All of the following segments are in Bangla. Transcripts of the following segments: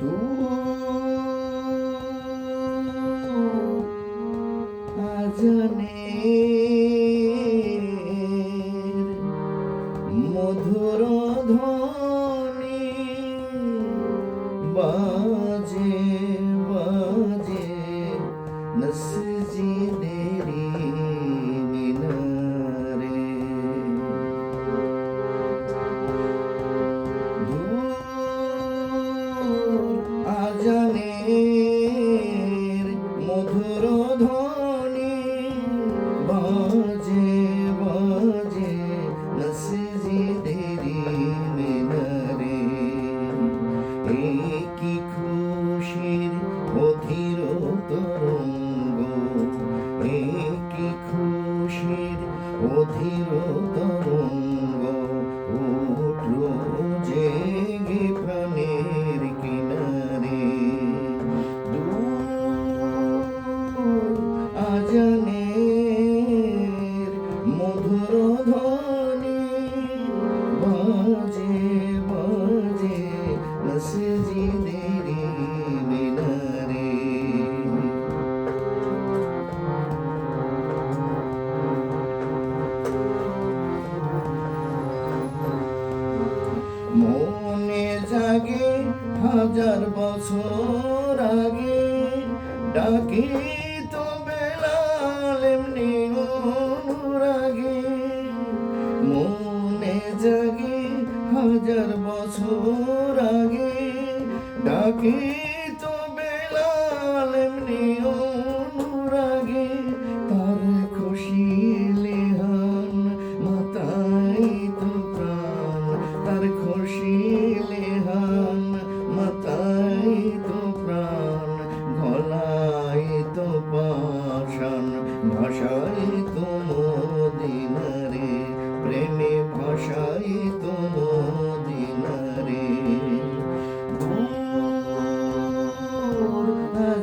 দূর আজানের মধুর ধ্বনি বাজে। কি খুশির অধীর তরঙ্গ কি খুশির অধীর তরঙ্গ। মনে জাগে হাজার বছর আগে, ডাকি তো বেলাল এমনি আগে মনে জাগে হাজার বছর আগে ডাকি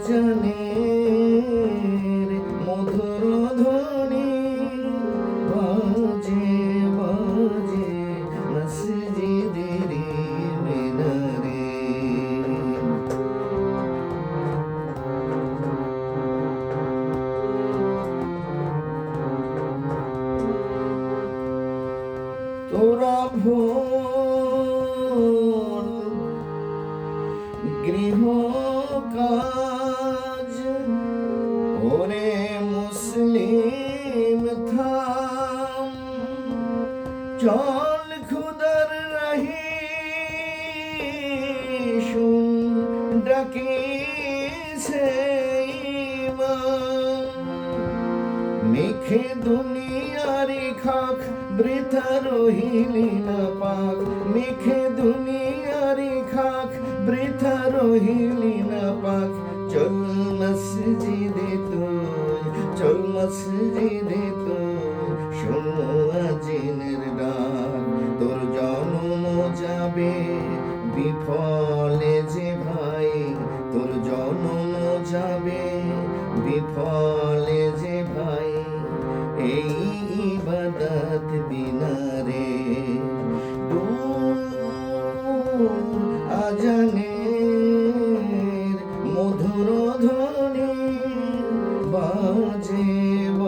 আজানের মধুর ধ্বনি বাজে বাজে মসজিদের মিনারে। তোরা ভোর গৃহ কাজ ওরে মুসলিম থাম চল খুদার রাহি শুন ডাকি সেই মেঘে দুনিয়ারি খাক বৃথা রহিলি না পাক মেঘে দুনিয়ারি খাক বৃথা রহিলি না পাক চল মসজিদে তুই চল মসজিদে তুই শোনো ডাক, তোর জন্ম যাবে বিফলে যে ভাই, তোর জন্ম যাবে বিফলে যে ভাই, এই ইবাদত বিনারে আজানের মধুর ধ্বনি বাজে।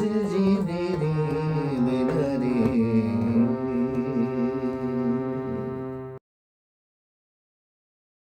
ধ্বনি বাজে বাজে মসজিদে